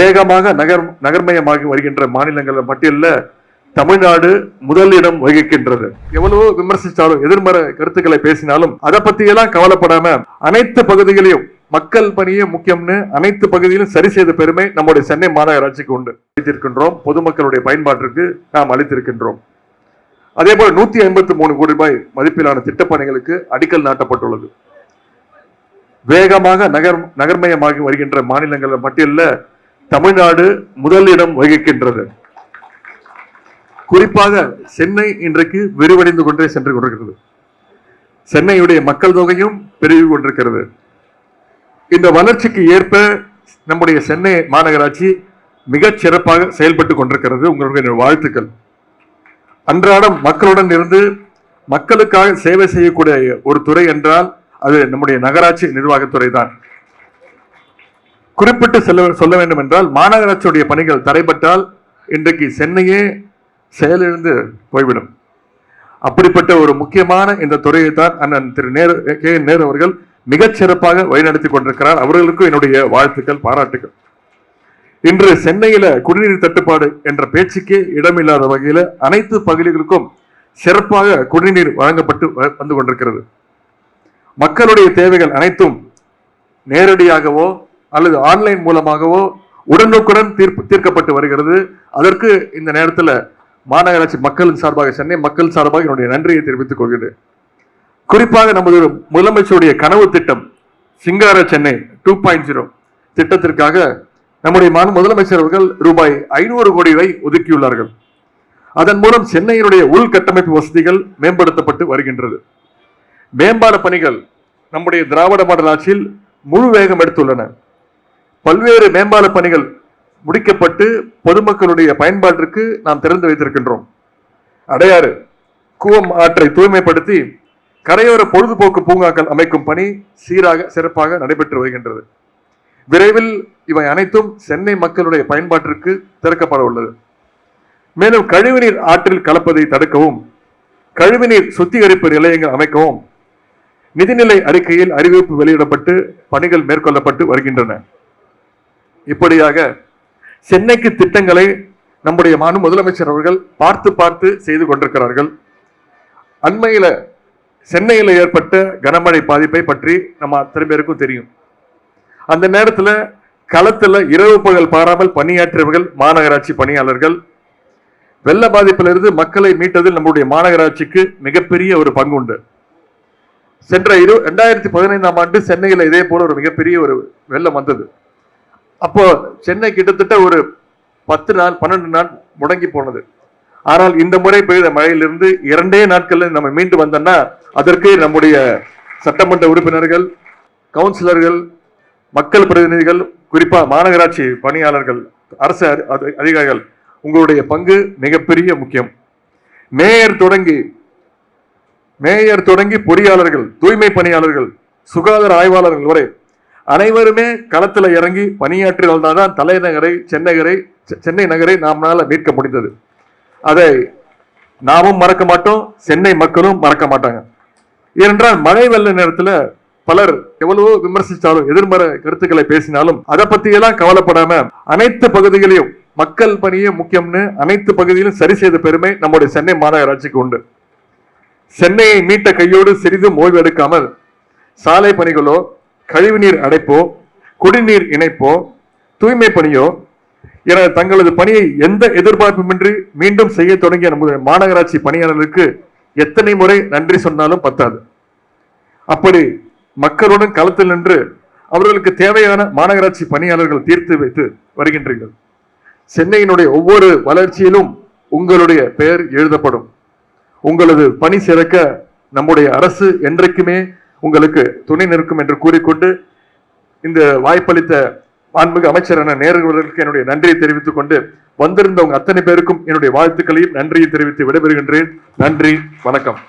வேகமாக நகர் நகர்மயமாகி வருகின்ற மாநிலங்கள் பட்டியலில் தமிழ்நாடு முதலிடம் வகிக்கின்றது. எவ்வளவு விமர்சித்தாலும் எதிர்மறை கருத்துக்களை பேசினாலும் அதை பத்தியெல்லாம் கவலைப்படாம அனைத்து பகுதிகளையும் மக்கள் பணியே முக்கியம்னு அனைத்து பகுதியிலும் சரி செய்த பெருமை நம்முடைய சென்னை மாநகராட்சிக்கு உண்டு. அளித்திருக்கின்றோம். பொதுமக்களுடைய பயன்பாட்டிற்கு நாம் அளித்திருக்கின்றோம். அதே போல நூத்தி ஐம்பத்தி மூணு கோடி ரூபாய் மதிப்பிலான திட்டப்பணிகளுக்கு அடிக்கல் நாட்டப்பட்டுள்ளது. வேகமாக நகர் நகர்மயமாகி வருகின்ற மாநிலங்கள் பட்டியலில் தமிழ்நாடு முதலிடம் வகிக்கின்றது. குறிப்பாக சென்னை இன்றைக்கு விரிவடைந்து கொண்டே சென்று கொண்டிருக்கிறது. சென்னையுடைய மக்கள் தொகையும் பெருகி கொண்டிருக்கிறது. இந்த வளர்ச்சிக்கு ஏற்ப நம்முடைய சென்னை மாநகராட்சி மிகச் சிறப்பாக செயல்பட்டு கொண்டிருக்கிறது. உங்களுடைய வாழ்த்துக்கள். அன்றாடம் மக்களுடன் இருந்து மக்களுக்காக சேவை செய்யக்கூடிய ஒரு துறை என்றால் அது நம்முடைய நகராட்சி நிர்வாகத்துறை தான் குறிப்பிட்டு செல்ல சொல்ல வேண்டும் என்றால் மாநகராட்சியுடைய பணிகள் தடைபட்டால் இன்றைக்கு சென்னையே செயலிழந்து போய்விடும். அப்படிப்பட்ட ஒரு முக்கியமான இந்த துறையை தான் அண்ணன் திரு நேரு கே நேரு அவர்கள் மிகச் சிறப்பாக வழிநடத்தி கொண்டிருக்கிறார். அவர்களுக்கும் என்னுடைய வாழ்த்துக்கள் பாராட்டுகள் இன்று சென்னையில குடிநீர் தட்டுப்பாடு என்ற பேச்சுக்கே இடமில்லாத வகையில அனைத்து பகுதிகளுக்கும் சிறப்பாக குடிநீர் வழங்கப்பட்டு வ- வந்து கொண்டிருக்கிறது. மக்களுடைய தேவைகள் அனைத்தும் நேரடியாகவோ அல்லது ஆன்லைன் மூலமாகவோ உடனுக்குடன் தீர்ப்பு தீர்க்கப்பட்டு வருகிறது. அதற்கு இந்த நேரத்தில் மாநகராட்சி மக்களின் சார்பாக சென்னை மக்கள் சார்பாக என்னுடைய நன்றியை தெரிவித்துக் கொள்கிறேன். குறிப்பாக நமது முதலமைச்சருடைய கனவு திட்டம் சிங்கார சென்னை டூ பாயிண்ட் ஜீரோ திட்டத்திற்காக நம்முடைய மாநில முதலமைச்சர் அவர்கள் ரூபாய் ஐநூறு கோடி ரூபாய் ஒதுக்கியுள்ளார்கள். அதன் மூலம் சென்னையினுடைய உள்கட்டமைப்பு வசதிகள் மேம்படுத்தப்பட்டு வருகின்றது. மேம்பால பணிகள் நம்முடைய திராவிட மாடல் ஆட்சியில் முழு வேகம் எடுத்துள்ளன. பல்வேறு மேம்பால பணிகள் முடிக்கப்பட்டு பொதுமக்களுடைய பயன்பாட்டிற்கு நாம் திறந்து வைத்திருக்கின்றோம். அடையாறு கூவம் ஆற்றை தூய்மைப்படுத்தி கரையோர பொழுதுபோக்கு பூங்காக்கள் அமைக்கும் பணி சீராக சிறப்பாக நடைபெற்று வருகின்றது. விரைவில் இவை அனைத்தும் சென்னை மக்களுடைய பயன்பாட்டிற்கு திறக்கப்பட உள்ளது. மேலும் கழிவுநீர் ஆற்றில் கலப்பதை தடுக்கவும் கழிவுநீர் சுத்திகரிப்பு நிலையங்கள் அமைக்கவும் நிதிநிலை அறிக்கையில் அறிவிப்பு வெளியிடப்பட்டு பணிகள் மேற்கொள்ளப்பட்டு வருகின்றன. இப்படியாக சென்னைக்கு திட்டங்களை நம்முடைய மாநில முதலமைச்சர் அவர்கள் பார்த்து பார்த்து செய்து கொண்டிருக்கிறார்கள். அண்மையில் சென்னையில் ஏற்பட்ட கனமழை பாதிப்பை பற்றி நம்ம அத்தனை பேருக்கும் தெரியும். அந்த நேரத்தில் களத்தில் இரவு பகல் பாராமல் பணியாற்றியவர்கள் மாநகராட்சி பணியாளர்கள். வெள்ள பாதிப்பிலிருந்து மக்களை மீட்டதில் நம்முடைய மாநகராட்சிக்கு மிகப்பெரிய ஒரு பங்கு உண்டு சென்ற இரு ரெண்டாயிரத்தி பதினைந்தாம் ஆண்டு சென்னையில் இதே போல ஒரு மிகப்பெரிய ஒரு வெள்ளம் வந்தது. அப்போ சென்னை கிட்டத்தட்ட ஒரு பத்து நாள் பன்னெண்டு நாள் முடங்கி போனது. ஆனால் இந்த முறை பெய்த மழையிலிருந்து இரண்டே நாட்கள்ல நம்ம மீண்டு வந்தோம்னா அதற்கு நம்முடைய சட்டமன்ற உறுப்பினர்கள் கவுன்சிலர்கள் மக்கள் பிரதிநிதிகள் குறிப்பா மாநகராட்சி பணியாளர்கள் அரசு அதிகாரிகள் உங்களுடைய பங்கு மிகப்பெரிய முக்கியம். மேயர் தொடங்கி மேயர் தொடங்கி பொறியாளர்கள் தூய்மை பணியாளர்கள் சுகாதார ஆய்வாளர்கள் வரை அனைவருமே களத்தில் இறங்கி பணியாற்றினால்தான் தான் தலைநகரை சென்னைகரை செ- சென்னை நகரை நம்மளால மீட்க முடிந்தது. அதை நாமும் மறக்க மாட்டோம் சென்னை மக்களும் மறக்க மாட்டாங்க. ஏனென்றால் மழை வெள்ள நேரத்தில் பலர் எவ்வளவோ விமர்சித்தாலும் எதிர்மறை கருத்துக்களை பேசினாலும் அதை பற்றியெல்லாம் கவலைப்படாம அனைத்து பகுதிகளையும் மக்கள் பணியே முக்கியம்னு அனைத்து பகுதியிலும் சரி செய்த பெருமை நம்முடைய சென்னை மாநகராட்சிக்கு உண்டு. சென்னையை மீட்ட கையோடு சிறிதும் ஓய்வு எடுக்காமல் சாலை பணிகளோ கழிவுநீர் அடைப்போ குடிநீர் இணைப்போ தூய்மை பணியோ என தங்களது பணியை எந்த எதிர்பார்ப்புமின்றி மீண்டும் செய்ய தொடங்கிய நம்முடைய மாநகராட்சி பணியாளர்களுக்கு எத்தனை முறை நன்றி சொன்னாலும் பத்தாது. அப்படி மக்களுடன் களத்தில் நின்று அவர்களுக்கு தேவையான மாநகராட்சி பணியாளர்கள் தீர்த்து வைத்து வருகின்றீர்கள். சென்னையினுடைய ஒவ்வொரு வளர்ச்சியிலும் உங்களுடைய பெயர் எழுதப்படும். உங்களது பணி சிறக்க நம்முடைய அரசு என்றைக்குமே உங்களுக்கு துணை நிற்கும் என்று கூறிக்கொண்டு இந்த வாய்ப்பளித்த மாண்புமிகு அமைச்சரான நேரு என்னுடைய நன்றியை தெரிவித்துக் கொண்டு வந்திருந்தவங்க அத்தனை பேருக்கும் என்னுடைய வாழ்த்துக்களையும் நன்றியை தெரிவித்து விடைபெறுகின்றேன். நன்றி வணக்கம்.